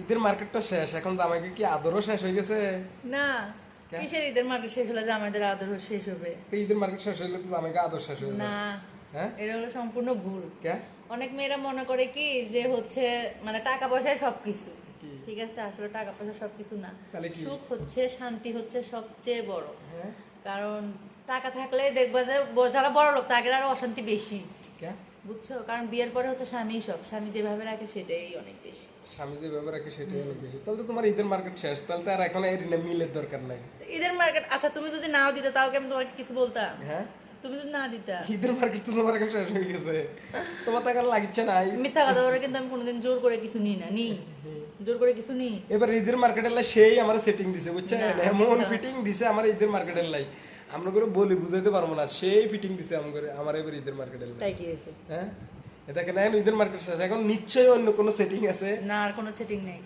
ঈদের মার্কেটটা শেষ এখন জামাইকে কি আদরও শেষ হয়ে গেছে? না কিসের ঈদের মার্কেট শেষ হলে যে আমাদের আদর শেষ হবে? তো ঈদের মার্কেট শেষ হইলে তো জামাইকে আদর শেষ হয়ে না হ্যাঁ? এটা হলো সম্পূর্ণ ভুল। কে? অনেক মেয়েরা মনে করে কি যে হচ্ছে মানে টাকা পয়সায় সবকিছু। ঠিক আছে আসলে টাকা পয়সা সবকিছু না? সুখ হচ্ছে শান্তি হচ্ছে সবচেয়ে বড়। হ্যাঁ? কারণ টাকা থাকলে দেখবা যে যারা বড় লোক তাদের আরও অশান্তি বেশি। বুঝছ? কারণ বিয়ের পরে হচ্ছে স্বামী সব। স্বামী যেভাবে রাখে সেটাই অনেক বেশি। স্বামী যেভাবে রাখে সেটাই অনেক বেশি। তাহলে তো তোমার ঈদের মার্কেট শেষ। তাহলে আর এখন এই রিনা মিলের দরকার নাই। ঈদের মার্কেট আচ্ছা তুমি যদি নাও দিতে তাও কি আমি তোমাকে কিছু বলতাম? হ্যাঁ? তুমি না দিতা। ঈদের মার্কেট তো তোমার শেষ হয়ে গেছে। তোমার তো এখন লাগছে না। মিথ্যা কথা বলে কিন্তু আমি কোনোদিন জোর করে কিছু নিই না। নি জোর করে কিছু নিই। এবার ঈদের মার্কেটের লাই সেই আমার সেটিং দিছে বুঝছেন না, এমন ফিটিং দিছে আমার ঈদের মার্কেটের লাই। আমরা করে বলি বুঝাইতে পারব না। সেই ফিটিং দিছে আমার করে আমার এবার ঈদের মার্কেটে তাই কি হয়েছে? হ্যাঁ? এটা কেন ঈদের মার্কেট শেষ। এখন নিশ্চয়ই অন্য কোনো সেটিং আছে। না আর কোনো সেটিং নেই।